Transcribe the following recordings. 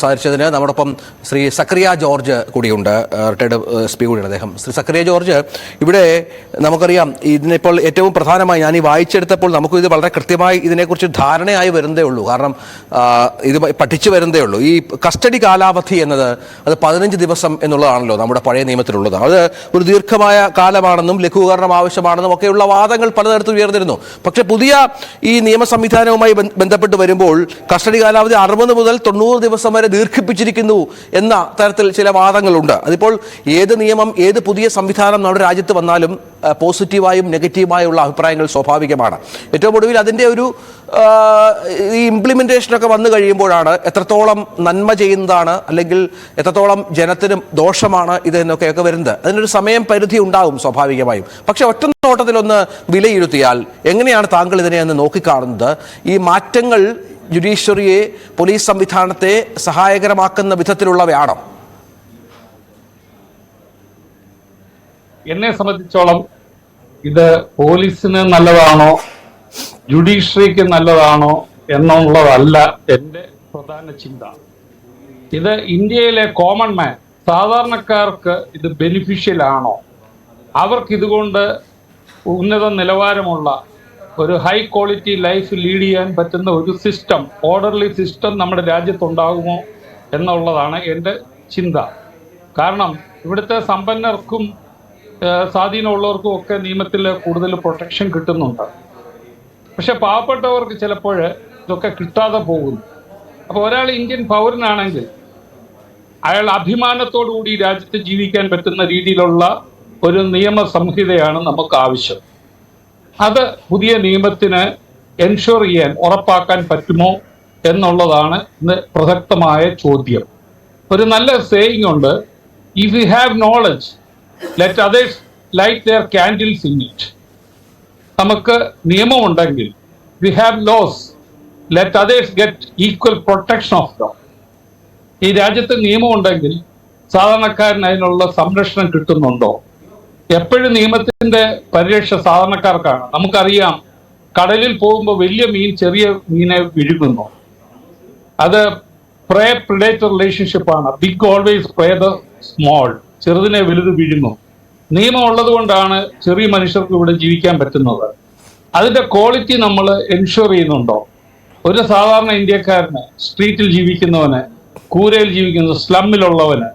സംസാരിച്ചതിന് നമ്മോടൊപ്പം ശ്രീ സക്രിയ ജോർജ് കൂടിയുണ്ട് റിട്ടയർഡ് എസ് പി കൂടിയാണ് അദ്ദേഹം. ശ്രീ സക്രിയ ജോർജ് ഇവിടെ നമുക്കറിയാം ഇതിനിപ്പോൾ ഏറ്റവും പ്രധാനമായി ഞാൻ ഈ വായിച്ചെടുത്തപ്പോൾ നമുക്ക് ഇത് വളരെ കൃത്യമായി ഇതിനെക്കുറിച്ച് ധാരണയായി വരുന്നതേ ഉള്ളൂ. കാരണം ഇത് പഠിച്ചു വരുന്നതേ ഉള്ളൂ. ഈ കസ്റ്റഡി കാലാവധി എന്നത് അത് പതിനഞ്ച് ദിവസം എന്നുള്ളതാണല്ലോ നമ്മുടെ പഴയ നിയമത്തിലുള്ളത്. അത് ഒരു ദീർഘമായ കാലമാണെന്നും ലഘൂകരണം ആവശ്യമാണെന്നും ഒക്കെയുള്ള വാദങ്ങൾ പലതരത്തിൽ ഉയർന്നിരുന്നു. പക്ഷേ പുതിയ ഈ നിയമ സംവിധാനവുമായി ബന്ധപ്പെട്ട് വരുമ്പോൾ കസ്റ്റഡി കാലാവധി അറുപത് മുതൽ തൊണ്ണൂറ് ദിവസം വരെ ദീർഘിപ്പിച്ചിരിക്കുന്നു എന്ന തരത്തിൽ ചില വാദങ്ങളുണ്ട്. അതിപ്പോൾ ഏത് നിയമം ഏത് പുതിയ സംവിധാനം നമ്മുടെ രാജ്യത്ത് വന്നാലും പോസിറ്റീവായും നെഗറ്റീവായുള്ള അഭിപ്രായങ്ങൾ സ്വാഭാവികമാണ്. ഏറ്റവും ഒടുവിൽ അതിന്റെ ഒരു ഈ ഇംപ്ലിമെന്റേഷനൊക്കെ വന്നു കഴിയുമ്പോഴാണ് എത്രത്തോളം നന്മ ചെയ്യുന്നതാണ് അല്ലെങ്കിൽ എത്രത്തോളം ജനത്തിന് ദോഷമാണ് ഇത് എന്നൊക്കെയൊക്കെ വരുന്നത്. അതിനൊരു സമയം പരിധി ഉണ്ടാകും സ്വാഭാവികമായും. പക്ഷെ ഒറ്റ നോട്ടത്തിലൊന്ന് വിലയിരുത്തിയാൽ എങ്ങനെയാണ് താങ്കൾ ഇതിനെ ഒന്ന് നോക്കിക്കാണുന്നത്? ഈ മാറ്റങ്ങൾ ജുഡീഷ്യറിയെ പോലീസ് സംവിധാനത്തെ സഹായകരമാക്കുന്ന വിധത്തിലുള്ളവയാണോ എന്നെ സംബന്ധിച്ചോളം ഇത് പോലീസിന് നല്ലതാണോ ജുഡീഷ്യറിക്ക് നല്ലതാണോ എന്നുള്ളതല്ല എന്റെ പ്രധാന ചിന്ത. ഇത് ഇന്ത്യയിലെ കോമൺ മാൻ സാധാരണക്കാർക്ക് ഇത് ബെനിഫിഷ്യൽ ആണോ? അവർക്ക് ഇതുകൊണ്ട് ഉന്നത നിലവാരമുള്ള ഒരു ഹൈ ക്വാളിറ്റി ലൈഫ് ലീഡ് ചെയ്യാൻ പറ്റുന്ന ഒരു സിസ്റ്റം ഓർഡർലി സിസ്റ്റം നമ്മുടെ രാജ്യത്തുണ്ടാകുമോ എന്നുള്ളതാണ് എന്റെ ചിന്ത. കാരണം ഇവിടുത്തെ സമ്പന്നർക്കും സ്വാധീനമുള്ളവർക്കും ഒക്കെ നിയമത്തിൽ കൂടുതൽ പ്രൊട്ടക്ഷൻ കിട്ടുന്നുണ്ട്. പക്ഷെ പാവപ്പെട്ടവർക്ക് ചിലപ്പോൾ ഇതൊക്കെ കിട്ടാതെ പോകുന്നു അപ്പോൾ ഒരാൾ ഇന്ത്യൻ പൗരനാണെങ്കിൽ അയാൾ അഭിമാനത്തോടു കൂടി രാജ്യത്ത് ജീവിക്കാൻ പറ്റുന്ന രീതിയിലുള്ള ഒരു നിയമ സംഹിതയാണ് നമുക്ക് ആവശ്യം. അത് പുതിയ നിയമത്തിന് എൻഷുർ ചെയ്യാൻ ഉറപ്പാക്കാൻ പറ്റുമോ എന്നുള്ളതാണ് ഇന്ന് പ്രസക്തമായ ചോദ്യം. ഒരു നല്ല സേയിങ് ഉണ്ട് if you have knowledge let others light their candles in it നമുക്ക് നിയമമുണ്ടെങ്കിൽ we have laws let others get equal protection of law ഈ രാജ്യത്ത് നിയമമുണ്ടെങ്കിൽ സാധാരണക്കാരന് അതിനുള്ള സംരക്ഷണം കിട്ടുന്നുണ്ടോ? എപ്പോഴും നിയമത്തിന്റെ പരിരക്ഷ സാധാരണക്കാർക്കാണ്. നമുക്കറിയാം കടലിൽ പോകുമ്പോൾ വലിയ മീൻ ചെറിയ മീനെ വിഴുങ്ങുന്നു. അത് prey predator റിലേഷൻഷിപ്പാണ് big always prey the small ചെറുതിനെ വലുത് വിഴുങ്ങും. നിയമം ഉള്ളത് കൊണ്ടാണ് ചെറിയ മനുഷ്യർക്ക് ഇവിടെ ജീവിക്കാൻ പറ്റുന്നത്. അതിന്റെ ക്വാളിറ്റി നമ്മൾ എൻഷുർ ചെയ്യുന്നുണ്ടോ? ഒരു സാധാരണ ഇന്ത്യക്കാരന് സ്ട്രീറ്റിൽ ജീവിക്കുന്നവന് കൂരയിൽ ജീവിക്കുന്ന സ്ലമ്മിലുള്ളവന്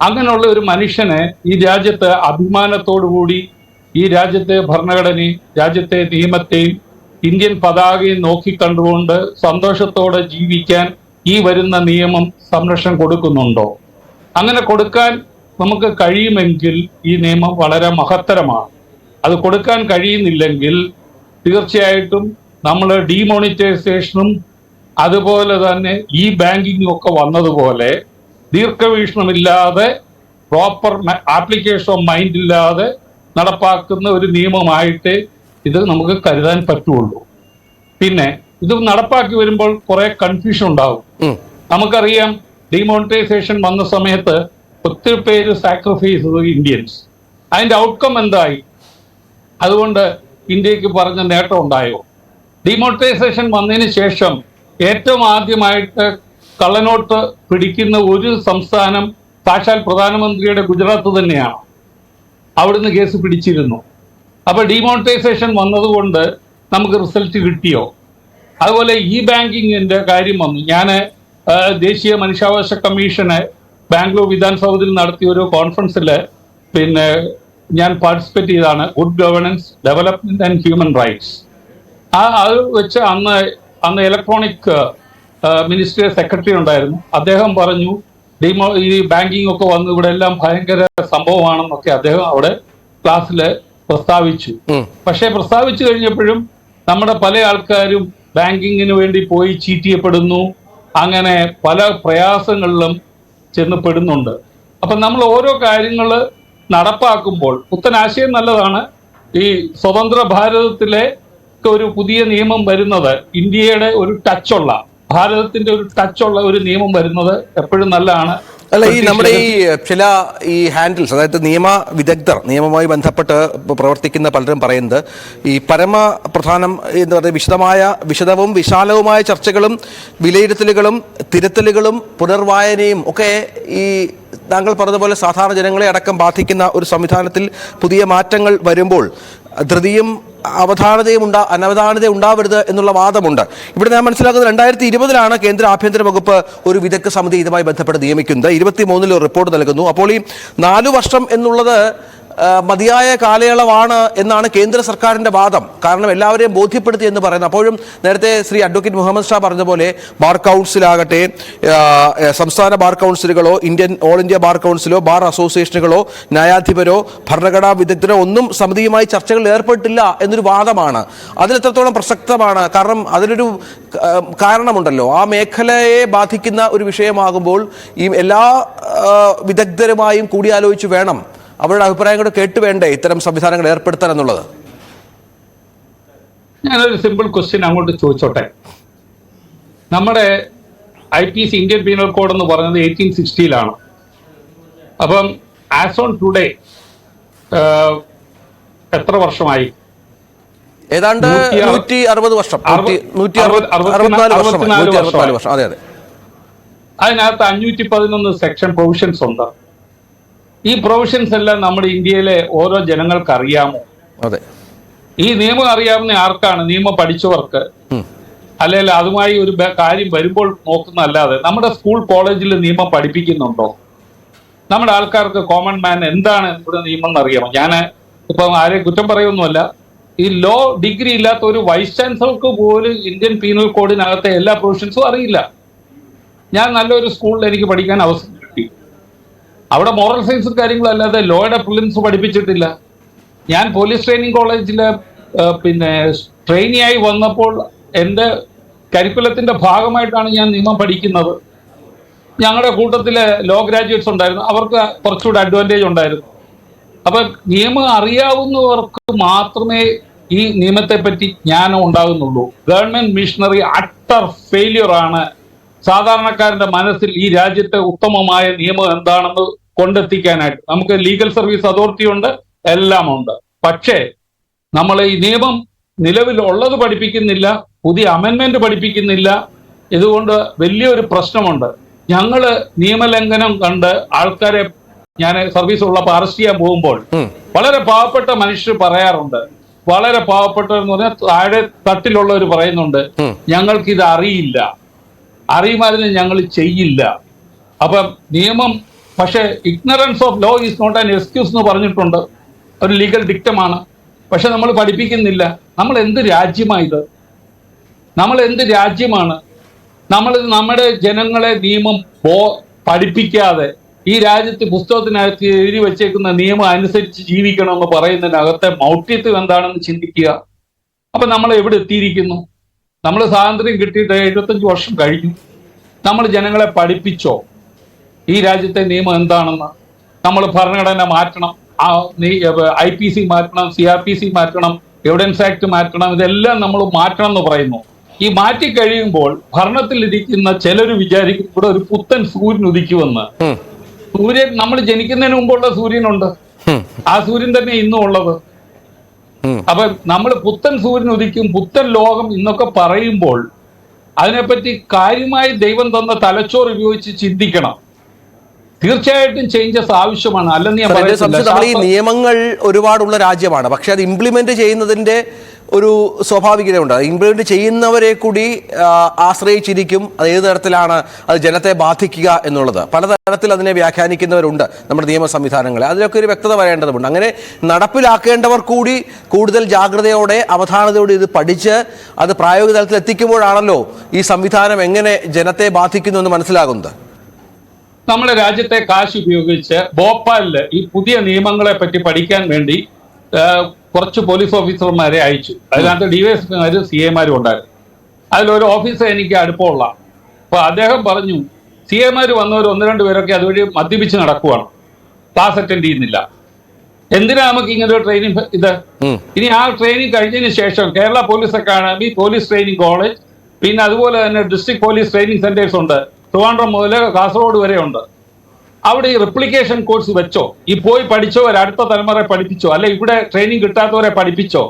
അങ്ങനെയുള്ള ഒരു മനുഷ്യനെ ഈ രാജ്യത്ത് അഭിമാനത്തോടുകൂടി ഈ രാജ്യത്തെ ഭരണഘടനയും രാജ്യത്തെ നിയമത്തെയും ഇന്ത്യൻ പതാകയും നോക്കിക്കണ്ടുകൊണ്ട് സന്തോഷത്തോടെ ജീവിക്കാൻ ഈ വരുന്ന നിയമം സംരക്ഷണം കൊടുക്കുന്നുണ്ടോ? അങ്ങനെ കൊടുക്കാൻ നമുക്ക് കഴിയുമെങ്കിൽ ഈ നിയമം വളരെ മഹത്തരമാണ്. അത് കൊടുക്കാൻ കഴിയുന്നില്ലെങ്കിൽ തീർച്ചയായിട്ടും നമ്മൾ ഡിമോണിറ്റൈസേഷനും അതുപോലെ തന്നെ ഈ ബാങ്കിങ്ങും ഒക്കെ വന്നതുപോലെ ദീർഘവീക്ഷണമില്ലാതെ പ്രോപ്പർ ആപ്ലിക്കേഷൻ ഓഫ് മൈൻഡ് ഇല്ലാതെ നടപ്പാക്കുന്ന ഒരു നിയമമായിട്ട് ഇത് നമുക്ക് കരുതാൻ പറ്റുള്ളൂ. പിന്നെ ഇത് നടപ്പാക്കി വരുമ്പോൾ കുറെ കൺഫ്യൂഷൻ ഉണ്ടാവും. നമുക്കറിയാം ഡിമോണിറ്റൈസേഷൻ വന്ന സമയത്ത് ഒത്തിരി പേര് സാക്രിഫൈസ് ചെയ്തു ഇന്ത്യൻസ് അതിന്റെ ഔട്ട്കം എന്തായി? അതുകൊണ്ട് ഇന്ത്യയ്ക്ക് പറഞ്ഞ നേട്ടം ഉണ്ടായോ? ഡിമോണിറ്റൈസേഷൻ വന്നതിന് ശേഷം ഏറ്റവും ആദ്യമായിട്ട് കള്ളനോട്ട് പിടിക്കുന്ന ഒരു സംസ്ഥാനം സാക്ഷാൽ പ്രധാനമന്ത്രിയുടെ ഗുജറാത്ത് തന്നെയാണ്. അവിടുന്ന് കേസ് പിടിച്ചിരുന്നു. അപ്പോൾ ഡിമോണിറ്റൈസേഷൻ വന്നതുകൊണ്ട് നമുക്ക് റിസൾട്ട് കിട്ടിയോ? അതുപോലെ ഇ ബാങ്കിങ്ങിന്റെ കാര്യം വന്നു. ഞാൻ ദേശീയ മനുഷ്യാവകാശ കമ്മീഷനെ ബാംഗ്ലൂർ വിധാനസഭയിൽ നടത്തിയ ഒരു കോൺഫറൻസിൽ പിന്നെ ഞാൻ പാർട്ടിസിപ്പേറ്റ് ചെയ്താണ് good governance development and human rights ആ അത് വെച്ച് അന്ന് അന്ന് ഇലക്ട്രോണിക് മിനിസ്ട്രി സെക്രട്ടറി ഉണ്ടായിരുന്നു. അദ്ദേഹം പറഞ്ഞു ഡിമോ ഈ ബാങ്കിങ് ഒക്കെ വന്ന് ഇവിടെ എല്ലാം ഭയങ്കര സംഭവമാണെന്നൊക്കെ അദ്ദേഹം അവിടെ ക്ലാസ്സിൽ പ്രസ്താവിച്ചു. പക്ഷെ പ്രസ്താവിച്ചു കഴിഞ്ഞപ്പോഴും നമ്മുടെ പല ആൾക്കാരും ബാങ്കിങ്ങിന് വേണ്ടി പോയി ചീറ്റിയപ്പെടുന്നു. അങ്ങനെ പല പ്രയാസങ്ങളിലും ചെന്ന് പെടുന്നുണ്ട് അപ്പൊ നമ്മൾ ഓരോ കാര്യങ്ങൾ നടപ്പാക്കുമ്പോൾ പുത്തൻ ആശയം നല്ലതാണ്. ഈ സ്വതന്ത്ര ഭാരതത്തിലെ ഒരു പുതിയ നിയമം വരുന്നത് ഇന്ത്യയുടെ ഒരു ടച്ചുള്ള ഭാരതത്തിന്റെ ഒരു ടച്ച് ഉള്ള ഒരു നിയമം വരുന്നത് എപ്പോഴും നല്ലതാണ്. അല്ല ഈ നമ്മുടെ ഈ ചില ഈ ഹാൻഡിൽസ് അതായത് നിയമ വിദഗ്ധർ നിയമവുമായി ബന്ധപ്പെട്ട് പ്രവർത്തിക്കുന്ന പലരും പറയുന്നത് ഈ പരമ പ്രധാനം എന്താ പറയുക വിശദമായ വിശദവും വിശാലവുമായ ചർച്ചകളും വിലയിരുത്തലുകളും തിരുത്തലുകളും പുനർവായനയും ഒക്കെ ഈ താങ്കൾ പറഞ്ഞതുപോലെ സാധാരണ ജനങ്ങളെ അടക്കം ബാധിക്കുന്ന ഒരു സംവിധാനത്തിൽ പുതിയ മാറ്റങ്ങൾ വരുമ്പോൾ ധൃതിയും അവധാനതയും ഉണ്ടാ അനവധാനത ഉണ്ടാവരുത് എന്നുള്ള വാദമുണ്ട്. ഇവിടെ ഞാൻ മനസ്സിലാക്കുന്നത് രണ്ടായിരത്തി ഇരുപതിലാണ് കേന്ദ്ര ആഭ്യന്തര വകുപ്പ് ഒരു വിദഗ്ധ സമിതി ഇതുമായി ബന്ധപ്പെട്ട് നിയമിക്കുന്നത്. ഇരുപത്തി മൂന്നിൽ റിപ്പോർട്ട് നൽകുന്നു. അപ്പോൾ ഈ നാലു വർഷം എന്നുള്ളത് മതിയായ കാലയളവാണ് എന്നാണ് കേന്ദ്ര സർക്കാരിന്റെ വാദം. കാരണം എല്ലാവരെയും ബോധ്യപ്പെടുത്തി എന്ന് പറയുന്നത്. അപ്പോഴും നേരത്തെ ശ്രീ അഡ്വക്കേറ്റ് മുഹമ്മദ് ഷാ പറഞ്ഞ പോലെ ബാർ കൗൺസിലാകട്ടെ സംസ്ഥാന ബാർ കൗൺസിലുകളോ ഇന്ത്യൻ ഓൾ ഇന്ത്യ ബാർ കൗൺസിലോ ബാർ അസോസിയേഷനുകളോ ന്യായാധിപരോ ഭരണഘടനാ വിദഗ്ധരോ ഒന്നും സമിതിയുമായി ചർച്ചകളിൽ ഏർപ്പെട്ടില്ല എന്നൊരു വാദമാണ്. അതിലെത്രത്തോളം പ്രസക്തമാണ്? കാരണം അതിനൊരു കാരണമുണ്ടല്ലോ. ആ മേഖലയെ ബാധിക്കുന്ന ഒരു വിഷയമാകുമ്പോൾ ഈ എല്ലാ വിദഗ്ധരുമായും കൂടിയാലോചിച്ച് വേണം അവരുടെ അഭിപ്രായം കൂടെ കേട്ട് വേണ്ടേ ഇത്തരം സംവിധാനങ്ങൾ ഏർപ്പെടുത്താൻ എന്നുള്ളത്? ഞാനൊരു സിമ്പിൾ ക്വസ്റ്റ്യൻ അങ്ങോട്ട് ചോദിച്ചോട്ടെ. നമ്മുടെ I P C Indian penal code എന്ന് പറയുന്നത് എയ്റ്റീൻ സിക്സ്റ്റിയിലാണ് അപ്പം ആസ് ഓൺ ടുഡേ എത്ര വർഷമായി? ഏതാണ്ട് നൂറ്റി അറുപത് വർഷം. അതിനകത്ത് അഞ്ഞൂറ്റി പതിനൊന്ന് സെക്ഷൻ പ്രൊവിഷൻസ് ഉണ്ട്. ഈ പ്രൊവിഷൻസ് എല്ലാം നമ്മുടെ ഇന്ത്യയിലെ ഓരോ ജനങ്ങൾക്ക് അറിയാമോ അതെ. ഈ നിയമം അറിയാവുന്ന ആർക്കാണ്? നിയമം പഠിച്ചവർക്ക്. അല്ലെങ്കിൽ അതുമായി ഒരു കാര്യം വരുമ്പോൾ നോക്കുന്നതല്ലാതെ നമ്മുടെ സ്കൂൾ കോളേജിൽ നിയമം പഠിപ്പിക്കുന്നുണ്ടോ? നമ്മുടെ ആൾക്കാർക്ക് കോമൺ മാൻ എന്താണ് ഇവിടെ നിയമം എന്നറിയാമോ? ഞാൻ ഇപ്പം ആരെയും കുറ്റം പറയുമൊന്നുമല്ല ഈ ലോ ഡിഗ്രി ഇല്ലാത്ത ഒരു വൈസ് ചാൻസലർക്ക് പോലും ഇന്ത്യൻ പീനൽ കോഡിനകത്തെ എല്ലാ പ്രൊവിഷൻസും അറിയില്ല. ഞാൻ നല്ലൊരു സ്കൂളിൽ എനിക്ക് പഠിക്കാൻ അവസരം അവിടെ മോറൽ സയൻസും കാര്യങ്ങളും അല്ലാതെ ലോയുടെ പ്രിലിംസ് പഠിപ്പിച്ചിട്ടില്ല. ഞാൻ പോലീസ് ട്രെയിനിങ് കോളേജിൽ പിന്നെ ട്രെയിനിയായി വന്നപ്പോൾ എന്റെ കരിക്കുലത്തിന്റെ ഭാഗമായിട്ടാണ് ഞാൻ നിയമം പഠിക്കുന്നത്. ഞങ്ങളുടെ കൂട്ടത്തിലെ ലോ ഗ്രാജുവേറ്റ്സ് ഉണ്ടായിരുന്നു. അവർക്ക് കുറച്ചുകൂടെ അഡ്വാന്റേജ് ഉണ്ടായിരുന്നു. അപ്പം നിയമം അറിയാവുന്നവർക്ക് മാത്രമേ ഈ നിയമത്തെ പറ്റി ജ്ഞാനം ഉണ്ടാകുന്നുള്ളൂ. ഗവൺമെന്റ് മിഷണറി അട്ടർ ഫെയിലിയർ ആണ്. സാധാരണക്കാരന്റെ മനസ്സിൽ ഈ രാജ്യത്തെ ഉത്തമമായ നിയമം എന്താണെന്ന് കൊണ്ടെത്തിക്കാനായിട്ട്. നമുക്ക് ലീഗൽ സർവീസ് അതോറിറ്റി ഉണ്ട് എല്ലാം ഉണ്ട്. പക്ഷേ നമ്മൾ ഈ നിയമം നിലവിൽ ഉള്ളത് പഠിപ്പിക്കുന്നില്ല പുതിയ അമെന്മെന്റ് പഠിപ്പിക്കുന്നില്ല. ഇതുകൊണ്ട് വലിയൊരു പ്രശ്നമുണ്ട്. ഞങ്ങൾ നിയമലംഘനം കണ്ട് ആൾക്കാരെ ഞാൻ സർവീസ് ഉള്ളപ്പോൾ അറസ്റ്റ് ചെയ്യാൻ പോകുമ്പോൾ വളരെ പാവപ്പെട്ട മനുഷ്യർ പറയാറുണ്ട്. വളരെ പാവപ്പെട്ട എന്ന് പറഞ്ഞാൽ താഴെ തട്ടിലുള്ളവർ പറയുന്നുണ്ട്. ഞങ്ങൾക്ക് ഇത് അറിയില്ല. അറിയുമായിരുന്നു ഞങ്ങൾ ചെയ്യില്ല. അപ്പം നിയമം പക്ഷേ ignorance of law is not an excuse എന്ന് പറഞ്ഞിട്ടുണ്ട്. ഒരു ലീഗൽ ഡിക്റ്റമാണ് പക്ഷെ നമ്മൾ പഠിപ്പിക്കുന്നില്ല. നമ്മൾ എന്ത് രാജ്യമായത് നമ്മൾ എന്ത് രാജ്യമാണ്? നമ്മൾ നമ്മുടെ ജനങ്ങളെ നിയമം ബോ പഠിപ്പിക്കാതെ ഈ രാജ്യത്ത് പുസ്തകത്തിനകത്ത് എഴുതി വെച്ചേക്കുന്ന നിയമം അനുസരിച്ച് ജീവിക്കണമെന്ന് പറയുന്നതിനകത്തെ മൗഢ്യത്വം എന്താണെന്ന് ചിന്തിക്കുക. അപ്പൊ നമ്മൾ എവിടെ എത്തിയിരിക്കുന്നു? നമ്മൾ സ്വാതന്ത്ര്യം കിട്ടിയിട്ട് എഴുപത്തഞ്ച് വർഷം കഴിഞ്ഞു. നമ്മൾ ജനങ്ങളെ പഠിപ്പിച്ചോ? ഈ രാജ്യത്തെ നിയമം എന്താണെന്ന് നമ്മൾ ഭരണഘടന മാറ്റണം ഐ പി സി മാറ്റണം സി ആർ പി സി മാറ്റണം എവിഡൻസ് ആക്ട് മാറ്റണം ഇതെല്ലാം നമ്മൾ മാറ്റണം എന്ന് പറയുന്നു ഈ മാറ്റി കഴിയുമ്പോൾ ഭരണത്തിലിരിക്കുന്ന ചിലർ വിചാരിക്കും ഇവിടെ ഒരു പുത്തൻ സൂര്യൻ ഉദിക്കുമെന്ന്. സൂര്യൻ നമ്മൾ ജനിക്കുന്നതിന് മുമ്പുള്ള സൂര്യനുണ്ട്. ആ സൂര്യൻ തന്നെ ഇന്നും ഉള്ളത്. അപ്പൊ നമ്മൾ പുത്തൻ സൂര്യൻ ഉദിക്കും പുത്തൻ ലോകം എന്നൊക്കെ പറയുമ്പോൾ അതിനെപ്പറ്റി കാര്യമായി ദൈവം തന്ന തലച്ചോറ് ഉപയോഗിച്ച് ചിന്തിക്കണം തീർച്ചയായിട്ടും ചേഞ്ചസ് ആവശ്യമാണ്. അല്ലെന്ന് ഞാൻ സംശയം ഈ. നിയമങ്ങൾ ഒരുപാടുള്ള രാജ്യമാണ്. പക്ഷെ അത് ഇംപ്ലിമെന്റ് ചെയ്യുന്നതിന്റെ ഒരു സ്വാഭാവികത സ്വാഭാവികതയുണ്ട് ഇംപ്ലിമെന്റ് ചെയ്യുന്നവരെ കൂടി ആശ്രയിച്ചിരിക്കും. അത് ഏത് തരത്തിലാണ് അത് ജനത്തെ ബാധിക്കുക എന്നുള്ളത്. പലതരത്തിൽ അതിനെ വ്യാഖ്യാനിക്കുന്നവരുണ്ട് നമ്മുടെ നിയമ സംവിധാനങ്ങളെ. അതിലൊക്കെ ഒരു വ്യക്തത വരേണ്ടതുണ്ട്. അങ്ങനെ നടപ്പിലാക്കേണ്ടവർ കൂടി കൂടുതൽ ജാഗ്രതയോടെ അവധാനതയോടെ ഇത് പഠിച്ച് അത് പ്രായോഗിക തലത്തിൽ എത്തിക്കുമ്പോഴാണല്ലോ ഈ സംവിധാനം എങ്ങനെ ജനത്തെ ബാധിക്കുന്നു എന്ന് മനസ്സിലാകുന്നത്. നമ്മുടെ രാജ്യത്തെ കാശ് ഉപയോഗിച്ച് ഭോപ്പാലിൽ ഈ പുതിയ നിയമങ്ങളെ പറ്റി പഠിക്കാൻ വേണ്ടി കുറച്ച് പോലീസ് ഓഫീസർമാരെ അയച്ചു. അതിനകത്ത് ഡിവൈഎസ്പിമാരും സി എമാരും ഉണ്ടായിരുന്നു. അതിലൊരു ഓഫീസർ എനിക്ക് അടുപ്പമുള്ള. അപ്പൊ അദ്ദേഹം പറഞ്ഞു സി എമാർ വന്നവർ ഒന്ന് രണ്ട് പേരൊക്കെ അതുവഴി മദ്യപിച്ച് നടക്കുവാണ്. ക്ലാസ് അറ്റൻഡ് ചെയ്യുന്നില്ല. എന്തിനാ നമുക്ക് ഇങ്ങനെ ഒരു ട്രെയിനിങ് ഇത്? ഇനി ആ ട്രെയിനിങ് കഴിഞ്ഞതിന് ശേഷം Kerala police academy police training college പിന്നെ അതുപോലെ തന്നെ ഡിസ്ട്രിക്ട് പോലീസ് ട്രെയിനിങ് സെന്റേഴ്സ് ഉണ്ട്. ട്രിവാൻഡ്രം മുതൽ കാസർഗോഡ് വരെ ഉണ്ട് അവിടെ ഈ റിപ്ലിക്കേഷൻ കോഴ്സ് വെച്ചോ? ഈ പോയി പഠിച്ചോ? അടുത്ത തലമുറയെ പഠിപ്പിച്ചോ? അല്ലെ ഇവിടെ ട്രെയിനിങ് കിട്ടാത്തവരെ പഠിപ്പിച്ചോ?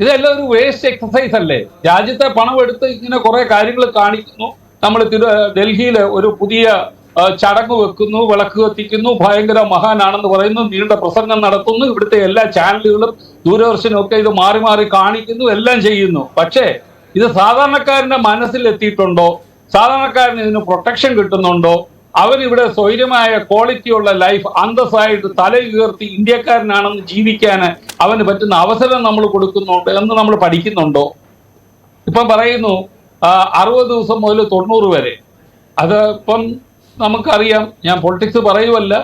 ഇതെല്ലാം ഒരു വേസ്റ്റ് എക്സസൈസ് അല്ലേ? രാജ്യത്തെ പണം എടുത്ത് ഇങ്ങനെ കുറെ കാര്യങ്ങൾ കാണിക്കുന്നു. നമ്മൾ തിരു ഡൽഹിയിൽ ഒരു പുതിയ ചടങ്ങ് വെക്കുന്നു വിളക്ക് കത്തിക്കുന്നു ഭയങ്കര മഹാനാണെന്ന് പറയുന്നു നീണ്ട പ്രസംഗം നടത്തുന്നു. ഇവിടുത്തെ എല്ലാ ചാനലുകളും ദൂരദർശനും ഒക്കെ ഇത് മാറി മാറി കാണിക്കുന്നു എല്ലാം ചെയ്യുന്നു. പക്ഷേ ഇത് സാധാരണക്കാരന്റെ മനസ്സിൽ എത്തിയിട്ടുണ്ടോ സാധാരണക്കാരന് ഇതിന് പ്രൊട്ടക്ഷൻ കിട്ടുന്നുണ്ടോ? അവൻ ഇവിടെ സ്വൈര്യമായ ക്വാളിറ്റിയുള്ള ലൈഫ് അന്തസ്സായിട്ട് തല ഉയർത്തി ഇന്ത്യക്കാരനാണെന്ന് ജീവിക്കാൻ അവന് പറ്റുന്ന അവസരം നമ്മൾ കൊടുക്കുന്നുണ്ട് എന്ന് നമ്മൾ പഠിക്കുന്നുണ്ടോ? ഇപ്പം പറയുന്നു അറുപത് ദിവസം മുതൽ തൊണ്ണൂറ് വരെ. അത് ഇപ്പം നമുക്കറിയാം ഞാൻ പൊളിറ്റിക്സ് പറയുമല്ല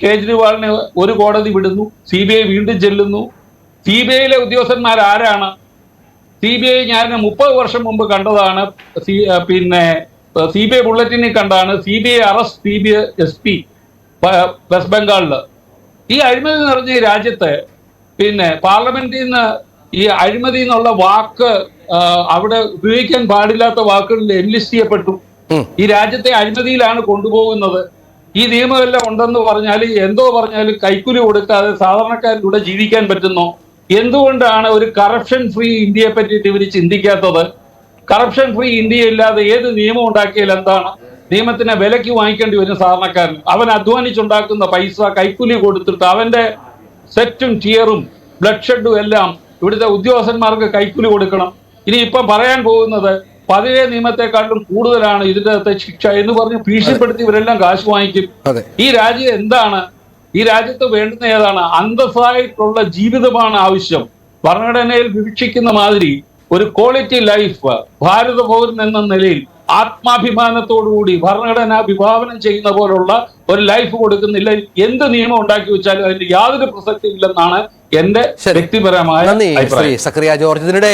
കേജ്രിവാളിനെ ഒരു കോടതി വിടുന്നു സി ബി ഐ വീണ്ടും ചെല്ലുന്നു. സി ബി ഐയിലെ ഉദ്യോഗസ്ഥന്മാർ ആരാണ് സി ബി ഐ ഞാൻ മുപ്പത് വർഷം മുമ്പ് കണ്ടതാണ്. സി പിന്നെ സി ബി ഐ ബുള്ളറ്റിനിൽ കണ്ടാണ് C B I arrest C B I S P West ബംഗാളിൽ ഈ അഴിമതി നിറഞ്ഞ ഈ രാജ്യത്ത് പിന്നെ പാർലമെന്റിൽ നിന്ന് ഈ അഴിമതി എന്നുള്ള വാക്ക് അവിടെ ഉപയോഗിക്കാൻ പാടില്ലാത്ത വാക്കുകളിൽ എൻലിസ്റ്റ് ചെയ്യപ്പെട്ടു. ഈ രാജ്യത്തെ അഴിമതിയിലാണ് കൊണ്ടുപോകുന്നത്. ഈ നിയമമെല്ലാം ഉണ്ടെന്ന് പറഞ്ഞാൽ എന്തോ പറഞ്ഞാലും കൈക്കൂലി കൊടുക്കാതെ സാധാരണക്കാരിലൂടെ ജീവിക്കാൻ പറ്റുന്നു? എന്തുകൊണ്ടാണ് ഒരു കറപ്ഷൻ ഫ്രീ ഇന്ത്യയെ പറ്റിയിട്ട് ഇവർ ചിന്തിക്കാത്തത്? കറപ്ഷൻ ഫ്രീ ഇന്ത്യ ഇല്ലാതെ ഏത് നിയമം ഉണ്ടാക്കിയാൽ എന്താണ്? നിയമത്തിനെ വിലയ്ക്ക് വാങ്ങിക്കേണ്ടി വരും സാധാരണക്കാരൻ. അവൻ അധ്വാനിച്ചുണ്ടാക്കുന്ന പൈസ കൈക്കൂലി കൊടുത്തിട്ട് അവന്റെ സെറ്റും ടിയറും ബ്ലഡ് ഷെഡും എല്ലാം ഇവിടുത്തെ ഉദ്യോഗസ്ഥന്മാർക്ക് കൈക്കൂലി കൊടുക്കണം. ഇനി ഇപ്പം പറയാൻ പോകുന്നത് പതിവേ നിയമത്തെക്കാളും കൂടുതലാണ് ഇതിന്റെ അകത്തെ ശിക്ഷ എന്ന് പറഞ്ഞ് ഭീഷണിപ്പെടുത്തി ഇവരെല്ലാം കാശ് വാങ്ങിക്കും. ഈ രാജ്യം എന്താണ്? ഈ രാജ്യത്ത് വേണ്ടുന്ന ഏതാണ്? അന്തസ്സായിട്ടുള്ള ജീവിതമാണ് ആവശ്യം. ഭരണഘടനയിൽ വിവക്ഷിക്കുന്ന മാതിരി ഒരു ക്വാളിറ്റി ലൈഫ് ഭാരത പൗരൻ എന്ന നിലയിൽ ആത്മാഭിമാനത്തോടുകൂടി ഭരണഘടന വിഭാവനം ചെയ്യുന്ന പോലുള്ള ഒരു ലൈഫ് കൊടുക്കുന്നില്ല. എന്ത് നിയമം ഉണ്ടാക്കി വെച്ചാലും അതിന് യാതൊരു പ്രസക്തി ഇല്ലെന്നാണ് എന്റെ വ്യക്തിപരമായ അഭിപ്രായം. സക്രിയ ജോർജ് ഇതിനിടെ